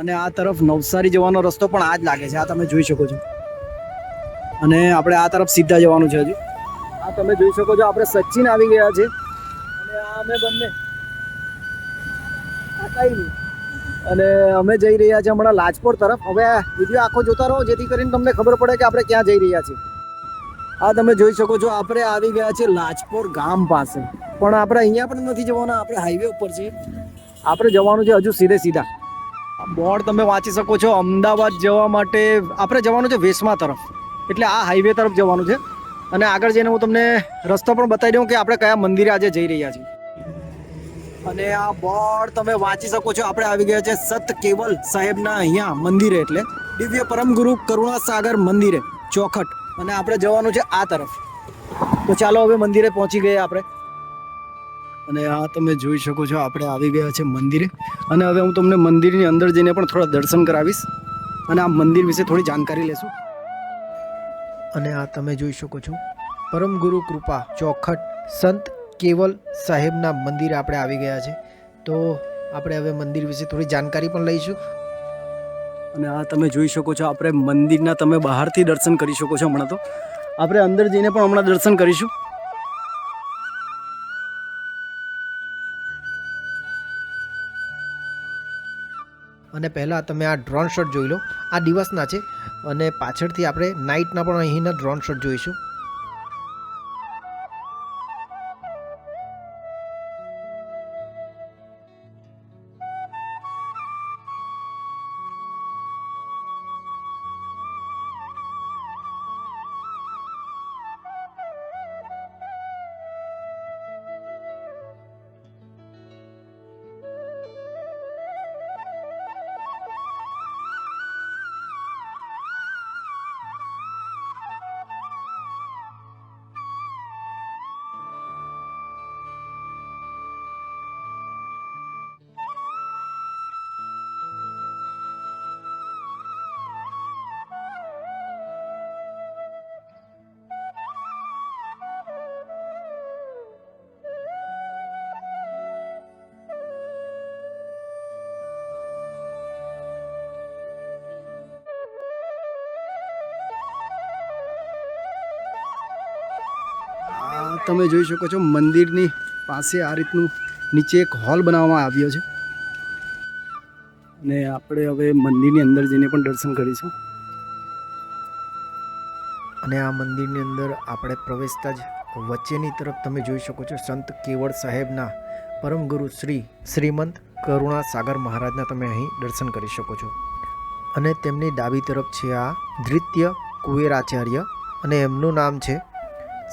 અને આ તરફ નવસારી જવાનો રસ્તો પણ આ જ લાગે છે. આ તમે જોઈ શકો છો. અને આપણે આ તરફ સીધા જવાનું છે હજુ. આ તમે જોઈ શકો છો, આપણે સચિન આવી ગયા છે. અને આ અમે બંને. અને અમે જઈ રહ્યા છીએ હમણાં લાજપોર તરફ. હવે વીડિયો આખો જોતા રહો, જેથી કરીને તમને ખબર પડે કે આપણે ક્યાં જઈ રહ્યા છીએ. આ તમે જોઈ શકો છો, આપણે આવી ગયા છે લાજપોર ગામ પાસે. પણ આપણે અહીંયા પણ નથી જવાના, આપણે હાઈવે ઉપર છીએ. આપણે જવાનું છે હજુ સીધે સીધા. બોર્ડ તમે વાંચી શકો છો. અમદાવાદ જવા માટે આપણે જવાનું છે વેસમા તરફ. એટલે આ હાઈવે તરફ જવાનું છે. અને આગળ જઈને હું તમને રસ્તો પણ બતાવી દઉં કે આપણે કયા મંદિરે આજે જઈ રહ્યા છીએ. અને આ બોર્ડ તમે વાંચી શકો છો. આપણે આવી ગયા છે સત કેવલ સાહેબના અહીંયા મંદિરે એટલે. દિવ્ય પરમગુરુ કરુણાસાગર મંદિરે ચોખટ. અને આપણે જવાનું છે આ તરફ. તો ચાલો હવે મંદિરે પહોંચી ગયા આપણે. અને આ તમે જોઈ શકો છો, આપણે આવી ગયા છે મંદિરે. અને હવે હું તમને મંદિરની અંદર જઈને પણ થોડા દર્શન કરાવીશ. અને આ મંદિર વિશે થોડી જાણકારી લેશું. અને આ તમે જોઈ શકો છો, પરમ ગુરુ કૃપા ચોખટ સંત કેવલ સાહેબના મંદિરે આપણે આવી ગયા છે. તો આપણે હવે મંદિર વિશે થોડી જાણકારી પણ લઈશું. અને આ તમે જોઈ શકો છો, આપણે મંદિરના તમે બહારથી દર્શન કરી શકો છો હમણાં તો. આપણે અંદર જઈને પણ હમણાં દર્શન કરીશું. અને પહેલાં તમે આ ડ્રોન શોટ જોઈ લો. આ દિવસના છે અને પાછળથી આપણે નાઇટના પણ અહીંના ડ્રોન શોટ જોઈશું. તમે જોઈ શકો છો, મંદિરની પાસે આ રીતનું નીચે એક હોલ બનાવવામાં આવ્યો છે. અને આપણે હવે મંદિરની અંદર જઈને પણ દર્શન કરીશું. અને આ મંદિરની અંદર આપણે પ્રવેશતા જ વચ્ચેની તરફ તમે જોઈ શકો છો, સંત કેવળ સાહેબના પરમ ગુરુ શ્રી શ્રીમંત કરુણા સાગર મહારાજના તમે અહીં દર્શન કરી શકો છો. અને તેમની ડાબી તરફ છે આ ધૃત્ય કુવેરાચાર્ય અને એમનું નામ છે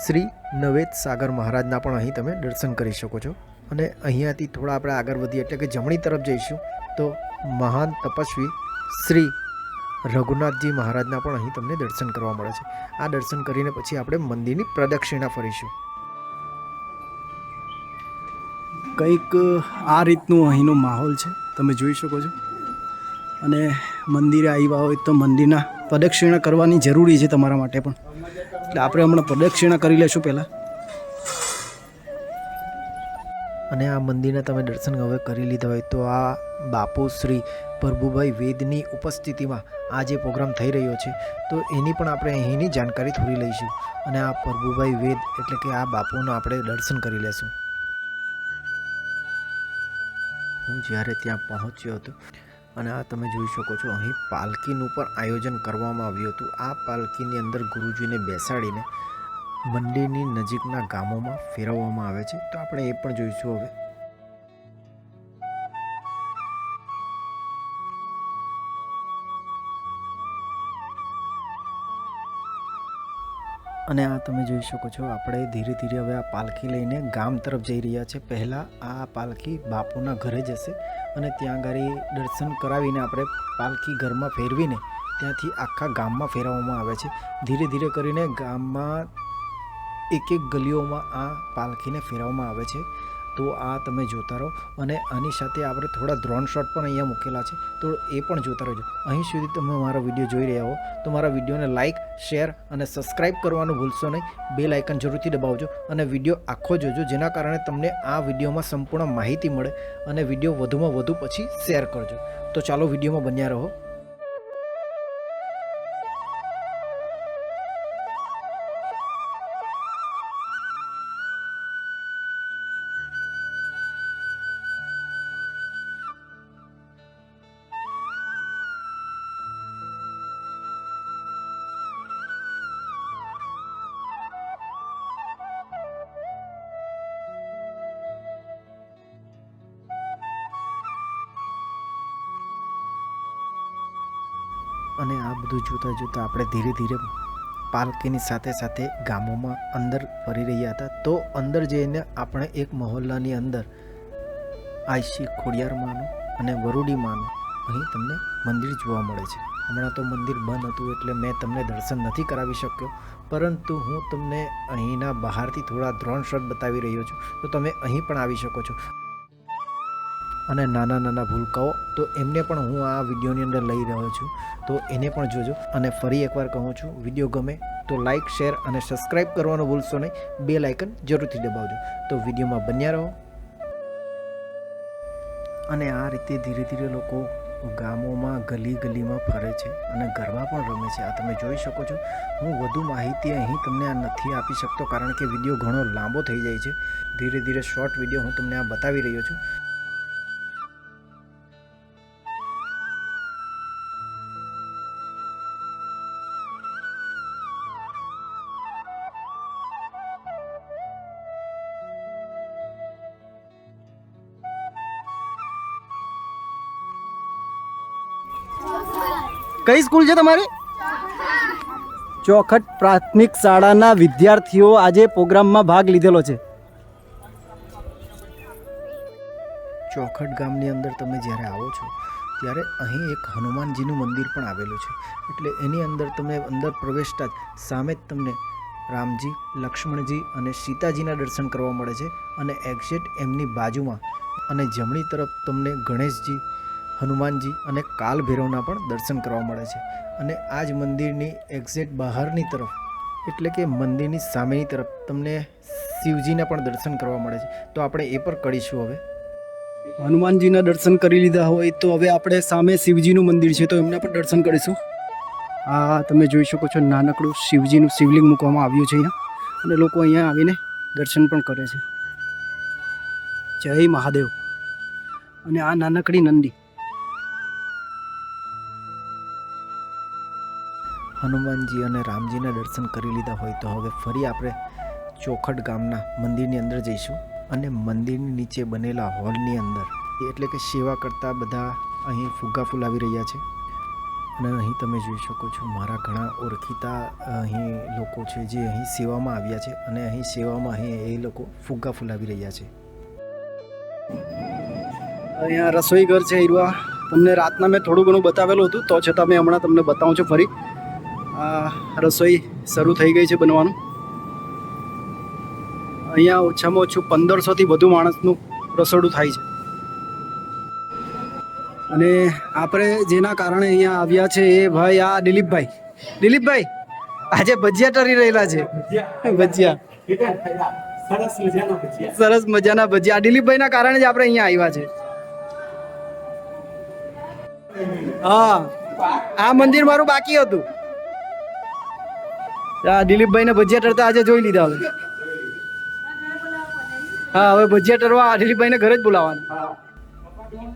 શ્રી નવેદ સાગર મહારાજના પણ અહીં તમે દર્શન કરી શકો છો. અને અહીંયાથી થોડા આપણે આગળ વધીએ, એટલે કે જમણી તરફ જઈશું, તો મહાન તપસ્વી શ્રી રઘુનાથજી મહારાજના પણ અહીં તમને દર્શન કરવા મળે છે. આ દર્શન કરીને પછી આપણે મંદિરની પ્રદક્ષિણા ફરીશું. કંઈક આ રીતનું અહીંનો માહોલ છે, તમે જોઈ શકો છો. અને મંદિરે આવ્યા હોય તો મંદિરના પ્રદક્ષિણા કરવાની જરૂરી છે તમારા માટે પણ. એટલે આપણે હમણાં પ્રદક્ષિણા કરી લેશું પહેલાં. અને આ મંદિરના તમે દર્શન હવે કરી લીધા હોય તો આ બાપુ શ્રી પ્રભુભાઈ વેદની ઉપસ્થિતિમાં આ જે પ્રોગ્રામ થઈ રહ્યો છે, તો એની પણ આપણે અહીંની જાણકારી થોડી લઈશું. અને આ પ્રભુભાઈ વેદ એટલે કે આ બાપુનું આપણે દર્શન કરી લેશું. હું જ્યારે ત્યાં પહોંચ્યો હતો અને આ તમે જોઈ શકો છો, અહીં પાલકીનું પણ આયોજન કરવામાં આવ્યું હતું. આ પાલકીની અંદર ગુરુજીને બેસાડીને મંદિરની નજીકના ગામોમાં ફેરવવામાં આવે છે. તો આપણે એ પણ જોઈશું હવે. અને આ તમે જોઈ શકો છો, આપણે ધીરે ધીરે હવે આ પાલખી લઈને ગામ તરફ જઈ રહ્યા છે. પહેલાં આ પાલખી બાપુના ઘરે જશે અને ત્યાં આગળ દર્શન કરાવીને આપણે પાલખી ઘરમાં ફેરવીને ત્યાંથી આખા ગામમાં ફેરવવામાં આવે છે. ધીરે ધીરે કરીને ગામમાં એક એક ગલીઓમાં આ પાલખીને ફેરવવામાં આવે છે. તો આ તમે જોતા રહો. અને આની સાથે આપણે થોડા ડ્રોન શોટ પણ અહીંયા મૂકેલા છે. તો એ પણ જોતા રહેજો. અહીં સુધી તમે મારો વીડિયો જોઈ રહ્યા હો. તો મારા વિડીયોને લાઇક શેર અને સબસ્ક્રાઇબ કરવાનું ભૂલશો નહીં. બે લાઇકન જરૂરથી દબાવજો અને વીડિયો આખો જોજો, જેના કારણે તમને આ વિડીયોમાં સંપૂર્ણ માહિતી મળે અને વીડિયો વધુમાં વધુ પછી શેર કરજો. તો ચાલો વિડીયોમાં બન્યા રહો. જોતાં જોતાં આપણે ધીરે ધીરે પાલકીની સાથે સાથે ગામોમાં અંદર ફરી રહ્યા હતા. તો અંદર જઈને આપણે એક મહોલ્લાની અંદર આઈસી ખોડિયારમાંનું અને વરુડીમાંનું અહીં તમને મંદિર જોવા મળે છે. હમણાં તો મંદિર બંધ હતું એટલે મેં તમને દર્શન નથી કરાવી શક્યો. પરંતુ હું તમને અહીંના બહારથી થોડા દ્રોણ શોટ બતાવી રહ્યો છું. તો તમે અહીં પણ આવી શકો છો. અને નાના નાના ભૂલકાઓ, તો એમને પણ હું આ વિડીયોની અંદર લઈ રહ્યો છું. તો એને પણ જોજો. અને ફરી એકવાર કહું છું, વીડિયો ગમે તો લાઇક શેર અને સબસ્ક્રાઇબ કરવાનું ભૂલશો નહીં. બે લાઇકન જરૂરથી દબાવજો. તો વિડીયોમાં બન્યા રહો. અને આ રીતે ધીરે ધીરે લોકો ગામોમાં ગલી ગલીમાં ફરે છે અને ગરબા પણ રમે છે. આ તમે જોઈ શકો છો. હું વધુ માહિતી અહીં તમને આ નથી આપી શકતો, કારણ કે વીડિયો ઘણો લાંબો થઈ જાય છે. ધીરે ધીરે શોર્ટ વીડિયો હું તમને આ બતાવી રહ્યો છું. કઈ સ્કૂલ છે તમારી? ચોખટ પ્રાથમિક શાળાના વિદ્યાર્થીઓ આજે પ્રોગ્રામમાં ભાગ લીધેલો છે. ચોખટ ગામની અંદર તમે જ્યારે આવો છો, ત્યારે અહીં એક હનુમાનજીનું મંદિર પણ આવેલું છે. એટલે એની અંદર તમે અંદર પ્રવેશતા જ સામે જ તમને રામજી, લક્ષ્મણજી અને સીતાજીના દર્શન કરવા મળે છે અને એક્ઝેટ એમની બાજુમાં અને જમણી તરફ તમને ગણેશજી હનુમાનજી અને કાલ ભૈરવના પણ દર્શન કરવા મળે છે. અને આ જ મંદિરની એક્ઝેક્ટ બહારની તરફ, એટલે કે મંદિરની સામેની તરફ તમને શિવજીના પણ દર્શન કરવા મળે છે. તો આપણે એ પર કરીશું હવે. હનુમાનજીના દર્શન કરી લીધા હોય તો હવે આપણે સામે શિવજીનું મંદિર છે, તો એમના પણ દર્શન કરીશું. આ તમે જોઈ શકો છો નાનકડું શિવજીનું શિવલિંગ મૂકવામાં આવ્યું છે અહીંયા. અને લોકો અહીંયા આવીને દર્શન પણ કરે છે. જય મહાદેવ. અને આ નાનકડી નંદી. હનુમાનજી અને રામજીના દર્શન કરી લીધા હોય તો હવે ફરી આપણે ચોખટ ગામના મંદિરની અંદર જઈશું અને મંદિરની નીચે બનેલા હોલની અંદર. એટલે કે સેવા કરતા બધા અહીં ફુગ્ગા ફુલાવી રહ્યા છે. અને અહીં તમે જોઈ શકો છો મારા ઘણા ઓળખીતા અહીં લોકો છે જે અહીં સેવામાં આવ્યા છે અને અહીં સેવામાં અહીં એ લોકો ફુગ્ગા ફુલાવી રહ્યા છે. અહીંયા રસોઈ ઘર છે ઈરવા. તમને રાતના મેં થોડું ઘણું બતાવેલું હતું, તો છતાં મેં હમણાં તમને બતાવું છું ફરી. રસોઈ શરૂ થઈ ગઈ છે બનવાનું. અહીંયા ઓછામાં ઓછું પંદરસોથી વધુ માણસનું રસોડું થાય છે. અને આપણે જેના કારણે અહીંયા આવ્યા છે એ ભાઈ આ દિલીપભાઈ. દિલીપભાઈ, આજે ભજીયા તરી રહેલા છે. ભજીયા. સરસ મજાના ભજીયા. ભજીયા દિલીપભાઈના કારણે જ આપણે અહીંયા આવ્યા છે. હા, આ મંદિર મારું બાકી હતું. આ દિલીપભાઈને ભજીયા તરતા આજે જોઈ લીધા હવે. હા, હવે ભજીયા તરવા આ દિલીપભાઈને ઘરે જ બોલાવવાનું.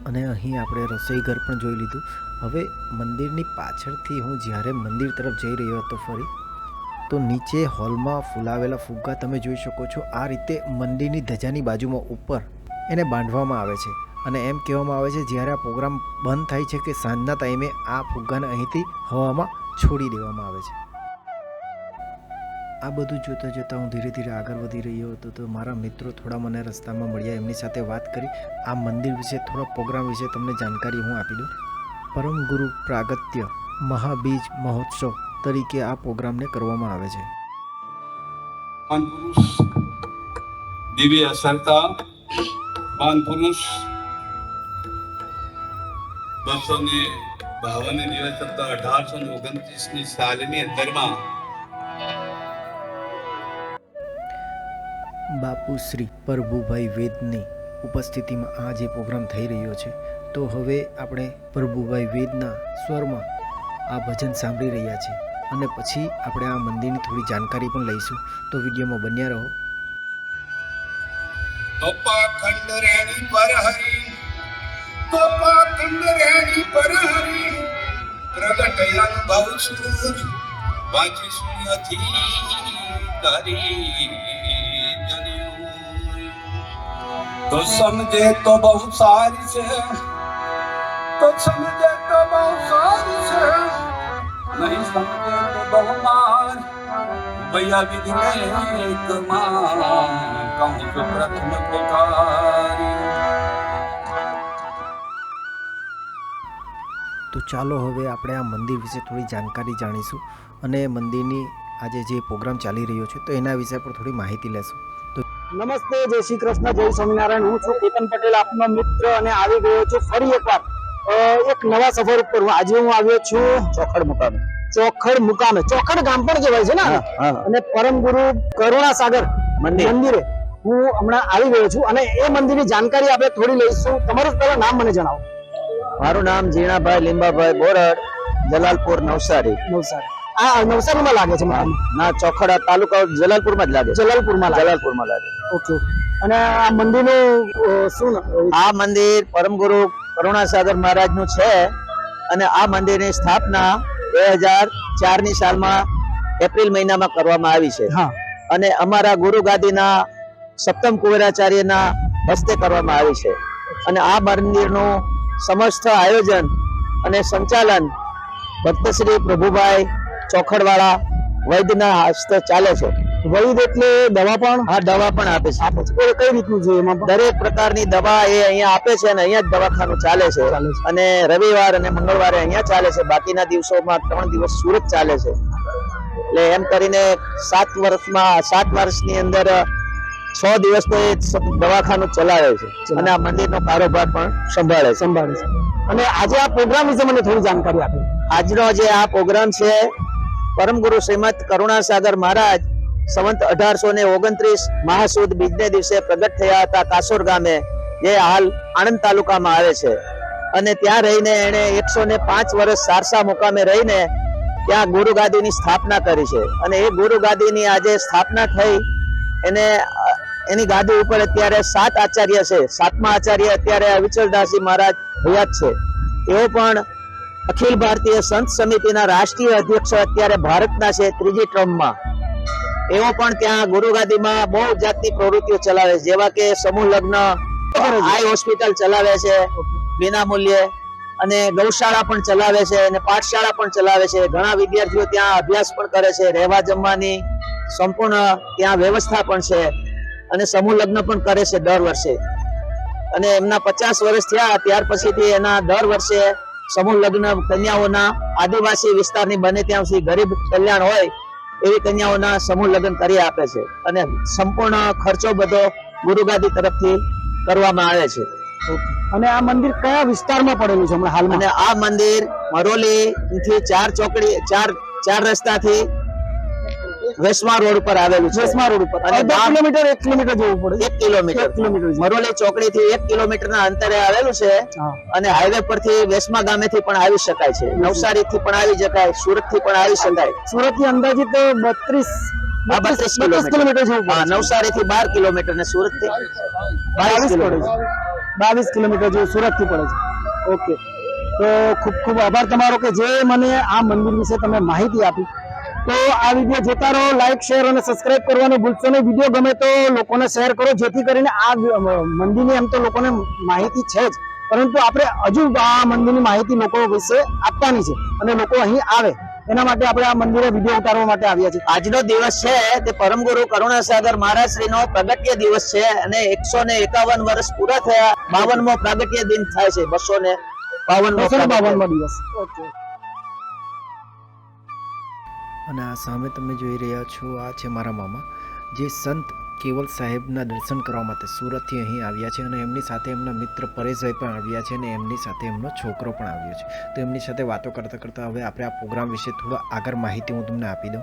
અને અહીં આપણે રસોઈ ઘર પણ જોઈ લીધું. હવે મંદિરની પાછળથી હું જ્યારે મંદિર તરફ જઈ રહ્યો હતો ફરી, તો નીચે હોલમાં ફુલાવેલા ફુગ્ગા તમે જોઈ શકો છો. આ રીતે મંદિરની ધજાની બાજુમાં ઉપર એને બાંધવામાં આવે છે. અને એમ કહેવામાં આવે છે, જ્યારે આ પ્રોગ્રામ બંધ થાય છે કે સાંજના ટાઈમે આ ફુગ્ગાને અહીંથી હવામાં છોડી દેવામાં આવે છે. આ બધું જોતાં જોતાં હું ધીરે ધીરે આગળ વધી રહ્યો હતો તો મારા મિત્રો થોડા મને રસ્તામાં મળ્યા, એમની સાથે વાત કરી. આ મંદિર વિશે થોડા પ્રોગ્રામ વિશે તમને જાણકારી હું આપી દઉં. પરમ ગુરુ પ્રાગત્ય મહાબીજ મહોત્સવ તરીકે આ પ્રોગ્રામને કરવામાં આવે છે. દિવ્ય અસરતા મહાન પુરુષ બસો ને બાવન દિવસ અઢારસો ઓગણત્રીસની સાલની અંદરમાં બાપુ શ્રી પ્રભુભાઈ વેદની ઉપસ્થિતિમાં આ જે પ્રોગ્રામ થઈ રહ્યો છે, તો હવે આપણે પ્રભુભાઈ વેદના સ્વરમાં આ ભજન સાંભળી રહ્યા છીએ. અને પછી આપણે આ મંદિરની થોડી જાણકારી પણ લઈશું. તો વિડીયોમાં બન્યા રહો. પ્રગટ અનુભવ સૂર વાંચી શૂન્યથી કરી તો સમજે તો બહુ સારી છે. તો સમજે તો બહુ સારી છે. નહીં સમજે તો બહુ માર. ભૈયા વિધિ એક માં કહું છું પ્રથમ પોકારી તો ચાલો હવે આપણે આ મંદિર વિશે થોડી જાણકારી જાણીશું અને મંદિરની આજે જે પ્રોગ્રામ ચાલી રહ્યો છે તો એના વિશે પણ થોડી માહિતી લેશું. નમસ્તે જય શ્રી કૃષ્ણ જય સ્વામિનારાયણ. હું છું કેતન પટેલ આપનો મિત્ર અને આવી ગયો છું ફરી એકવાર. એક નવા સફર ઉપર આજે હું આવ્યો છું. ચોખડ મુકામે. ચોખડ મુકામે. ચોખડ ગામ પણ કહેવાય છે ને અને પરમ ગુરુ કરુણા સાગર મંદિરે હું હમણાં આવી ગયો છું અને એ મંદિરની જાણકારી આપણે થોડી લઈશું. તમારું પહેલા નામ મને જણાવો. મારું નામ જીણાભાઈ લીંબાભાઈ બોરડ જલાલપુર નવસારી. નવસારી. આ નવસારીમાં લાગે છે. ના ચોખડા તાલુકા જલાલપુરમાં જ લાગે છે. જલાલપુરમાં જલાલપુરમાં લાગે ઓકે. અને આ મંદિરનું શું આ મંદિર પરમ ગુરુ કરુણાસાગર મહારાજનું છે અને આ મંદિરની સ્થાપના બે હજાર ચારની સાલમાં એપ્રિલ મહિનામાં કરવામાં આવી છે. હા. અને અમારા ગુરુ ગાદીના સપ્તમ કુવેરાચાર્યના હસ્તે કરવામાં આવી છે. અને આ મંદિરનું સમસ્ત આયોજન અને સંચાલન ભક્તશ્રી પ્રભુભાઈ ચોખડવાળા વૈદ્યના હસ્તે ચાલે છે. વૈદ એટલે દવા પણ? આ દવા પણ આપે છે. આપે છે. કઈ રીતનું છે એમાં? દરેક પ્રકારની દવા એ અહીંયા આપે છે અને અહીંયા જ દવાખાનું ચાલે છે. અને રવિવાર અને મંગળવારે અહીંયા ચાલે છે. બાકીના દિવસોમાં ત્રણ દિવસ સુરત ચાલે છે. એટલે એમ કરીને સાત વર્ષમાં સાત વર્ષની અંદર છ દિવસ તો એ દવાખાનું ચલાવે છે. અને આ મંદિરનો કારોબાર પણ સંભાળે છે. સંભાળે છે. અને આજે આ પ્રોગ્રામ વિશે મને થોડી જાણકારી આપી. આજનો જે આ પ્રોગ્રામ છે પરમ ગુરુ શ્રીમદ કરુણાસાગર મહારાજ સંવંત અઢારસો ને ઓગણત્રીસ મહાસુદ બીજને દિવસે પ્રગટ થયા હતા કાસોર ગામે, જે હાલ આણંદ તાલુકામાં આવે છે. અને ત્યાં રહીને એણે એકસો ને પાંચ વર્ષ સારસા મુકામે રહીને ત્યાં ગુરુ ગાદીની સ્થાપના કરી છે. અને એ ગુરુ ગાદીની આજે સ્થાપના થઈ, એને, એની ગાદી ઉપર અત્યારે સાત આચાર્ય છે. સાતમા આચાર્ય અત્યારે અવિચલદાસજી મહારાજ હયાત છે. એઓ પણ અખિલ ભારતીય સંત સમિતિના રાષ્ટ્રીય અધ્યક્ષ અત્યારે ભારતના છે ત્રીજી ટર્મમાં એવો પણ ત્યાં ગુરુગાદીમાં બહુ જાતની પ્રવૃત્તિઓ ચલાવે છે. જેવા કે સમૂહ લગ્ન આઈ હોસ્પિટલ ચલાવે છે, વિના મૂલ્યે, અને ગૌશાળા પણ ચલાવે છે, અને પાઠશાળા પણ ચલાવે છે. ઘણા વિદ્યાર્થીઓ ત્યાં અભ્યાસ પણ કરે છે, રહેવા જમવાની સંપૂર્ણ ત્યાં વ્યવસ્થા પણ છે, અને સમૂહ લગ્ન પણ કરે છે દર વર્ષે. અને એમના પચાસ વર્ષ થયા, ત્યાર પછીથી એના દર વર્ષે સમૂહ લગ્ન કન્યાઓના આદિવાસી વિસ્તારની બને ત્યાં સુધી ગરીબ કલ્યાણ હોય એવી કન્યાઓના સમૂહ લગ્ન કરી આપે છે અને સંપૂર્ણ ખર્ચો બધો ગુરુગાદી તરફથી કરવામાં આવે છે. અને આ મંદિર કયા વિસ્તારમાં પડેલું છે હમણાં હાલમાં? અને આ મંદિર મરોલી થી ચાર ચોકડી ચાર ચાર રસ્તાથી વેસમા રોડ ઉપર આવેલું છે. વેસમા રોડ ઉપર. અને ગામ- કિલોમીટર એક કિલોમીટર જવું પડે. એક કિલોમીટર. કિલોમીટર મરોલી ચોકડી થી એક કિલોમીટર ના અંતરે આવેલું છે. અને હાઈવે પરથી વેસમા ગામેથી પણ આવી શકાય છે. નવસારી થી પણ આવી શકાય સુરતથી પણ આવી શકાય. સુરતથી અંદાજિત બત્રીસ આ 32 કિલોમીટર. કિલોમીટર જવું હા પડે. નવસારી થી બાર કિલોમીટર ને સુરતથી બાવીસ બાવીસ કિલોમીટર જેવું સુરતથી પડે છે. ઓકે. તો ખૂબ ખૂબ આભાર તમારો કે જે મને આ મંદિર વિશે તમે માહિતી આપી. તો આ વીડિયો જોતા રહો લાઈક શેર અને સબસ્ક્રાઇબ કરવાનું ભૂલશો નહીં. વીડિયો ગમે તો લોકોને શેર કરો જેથી કરીને આ મંદિરની એમ તો લોકોને માહિતી છે જ. પરંતુ આપણે હજુ આ મંદિરની માહિતી લોકો વિશે આપવાની છે અને લોકો અહીં આવે. એના માટે આપણે આ મંદિરે વીડિયો ઉતારવા માટે આવ્યા છીએ. આજનો દિવસ છે તે પરમ ગુરુ કરુણાસાગર મહારાજ શ્રીનો પ્રગટ્ય દિવસ છે અને એકસો ને એકાવન વર્ષ પૂરા થયા. બાવનમો પ્રાગટ્ય દિન થાય છે બસો ને બાવનમો બસો ને બાવન બાવનમો દિવસ. ઓકે. અને આ સામે તમે જોઈ રહ્યા છો, આ છે મારા મામા, જે સંત કેવલ સાહેબના દર્શન કરવા માટે સુરતથી અહીં આવ્યા છે અને એમની સાથે એમના મિત્ર પરેશભાઈ પણ આવ્યા છે અને એમની સાથે એમનો છોકરો પણ આવ્યો છે. તો એમની સાથે વાતો કરતાં કરતાં હવે આપણે આ પ્રોગ્રામ વિશે થોડો આગળ માહિતી હું તમને આપી દઉં.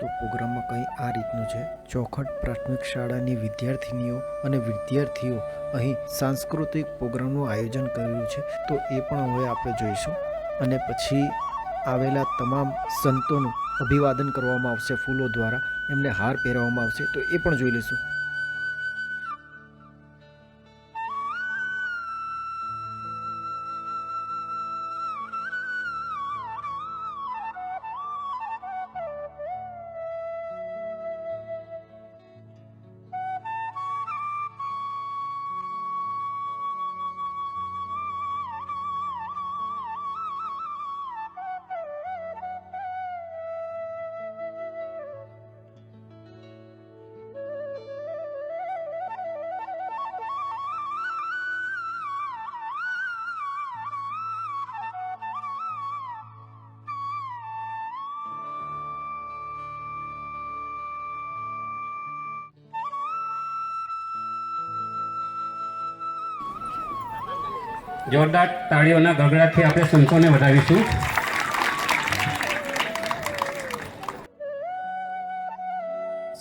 તો પ્રોગ્રામમાં કંઈ આ રીતનું છે. ચોખટ પ્રાથમિક શાળાની વિદ્યાર્થિનીઓ અને વિદ્યાર્થીઓ અહીં સાંસ્કૃતિક પ્રોગ્રામનું આયોજન કર્યું છે. તો એ પણ હવે આપણે જોઈશું. અને પછી આવેલા તમામ સંતોનું અભિવાદન કરવામાં આવશે, ફૂલો દ્વારા એમને હાર પહેરવામાં આવશે, તો એ પણ જોઈ લઈશું. જોરદાર તાળીઓના ગગડાથી આપણે સંતોને વધાવીશું.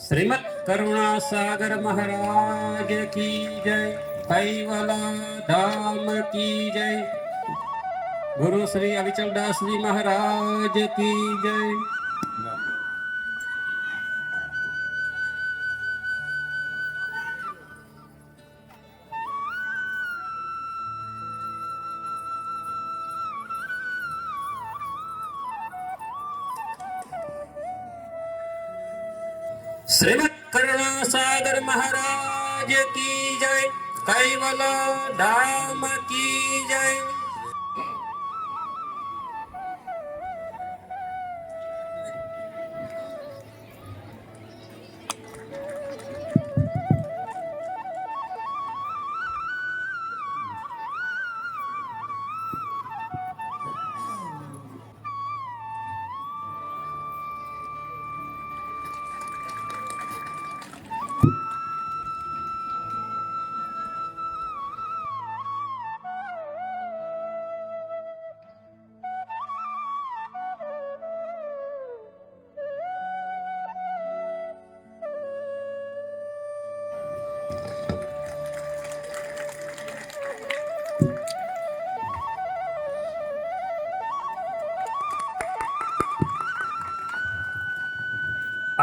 શ્રીમદ કરુણા સાગર મહારાજ કી જય, કૈવલા ધામ કી જય. ગુરુ શ્રી અવિચલદાસજી મહારાજ કી જય. ધામ કી જય.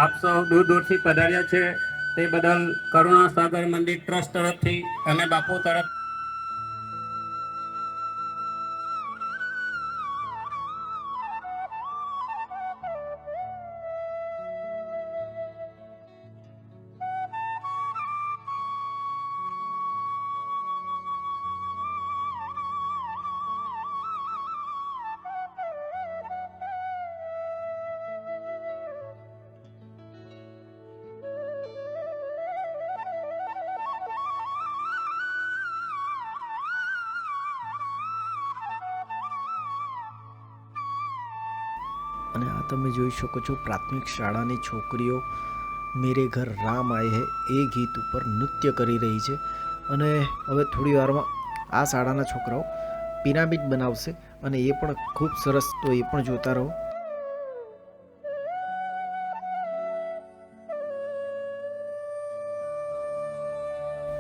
આપ સૌ દૂર દૂરથી પધાર્યા છે. તે બદલ કરુણા સાગર મંદિર ટ્રસ્ટ તરફથી અને બાપુ તરફ અને આ તમે જોઈ શકો છો, પ્રાથમિક શાળાની છોકરીઓ મેરે ઘર રામ આય હે, એ ગીત ઉપર નૃત્ય કરી રહી છે. અને હવે થોડી વારમાં આ શાળાના છોકરાઓ પિરામિડ બનાવશે અને એ પણ ખૂબ સરસ, તો એ પણ જોતા રહો.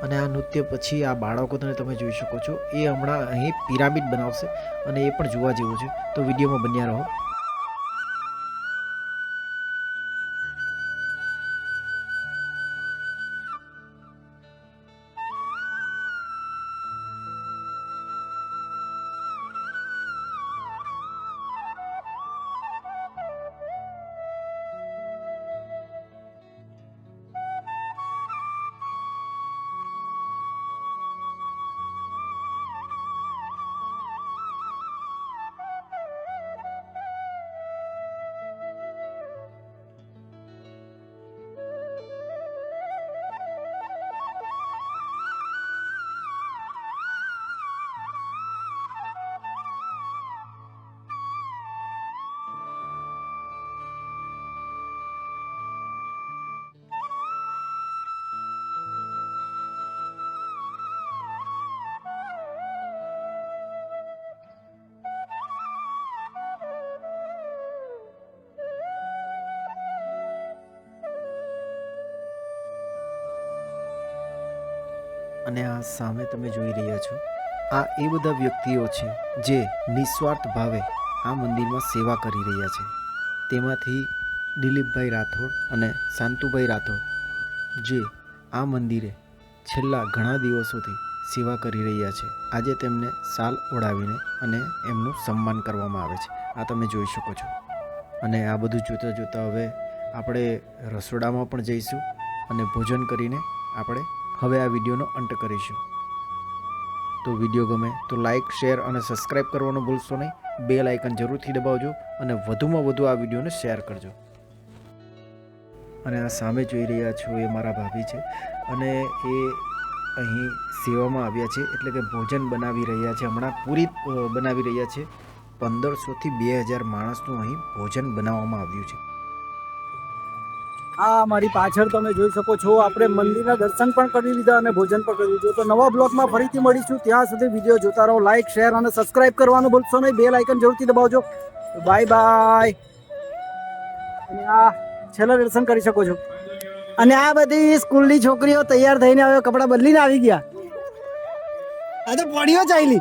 અને આ નૃત્ય પછી આ બાળકોને તમે જોઈ શકો છો, એ હમણાં અહીં પિરામિડ બનાવશે અને એ પણ જોવા જેવું છે. તો વિડીયોમાં બન્યા રહો. અને આ સામે તમે જોઈ રહ્યા છો. આ એ બધા વ્યક્તિઓ છે જે નિસ્વાર્થ ભાવે આ મંદિરમાં સેવા કરી રહ્યા છે. તેમાંથી દિલીપભાઈ રાઠોડ અને શાંતુભાઈ રાઠોડ, જે આ મંદિરે છેલ્લા ઘણા દિવસોથી સેવા કરી રહ્યા છે. આજે તેમને સાલ ઓઢાવીને અને એમનું સન્માન કરવામાં આવે છે. આ તમે જોઈ શકો છો. અને આ બધું જોતાં જોતાં હવે આપણે રસોડામાં પણ જઈશું અને ભોજન કરીને આપણે હવે આ વિડીયોનો અંત કરીશું. તો વીડિયો ગમે તો લાઈક શેર અને સબસ્ક્રાઈબ કરવાનું ભૂલશો નહીં. બે લાઇકન જરૂરથી દબાવજો અને વધુમાં વધુ આ વિડીયોને શેર કરજો. અને આ સામે જોઈ રહ્યા છો એ મારા ભાભી છે. અને એ અહીં સેવામાં આવ્યા છે, એટલે કે ભોજન બનાવી રહ્યા છે હમણાં. પૂરી બનાવી રહ્યા છે. પંદરસોથી બે હજાર માણસનું અહીં ભોજન બનાવવામાં આવ્યું છે. આ મારી પાછળ તમે જોઈ શકો છો, આપણે મંદિરના દર્શન પણ કરી લીધા અને ભોજન પણ કરી લીધું. તો નવા બ્લોગમાં ફરીથી મળીશું. ત્યાં સુધી વીડિયો જોતા રહો લાઈક શેર અને સબસ્ક્રાઇબ કરવાનું ભૂલશો નહીં. બે લાઇકન જરૂરથી દબાવજો. બાય બાય અને આ છેલ્લા દર્શન કરી શકો છો. અને આ બધી સ્કૂલની છોકરીઓ તૈયાર થઈને હવે કપડાં બદલીને આવી ગયા. આ તો પડ્યો ચાલી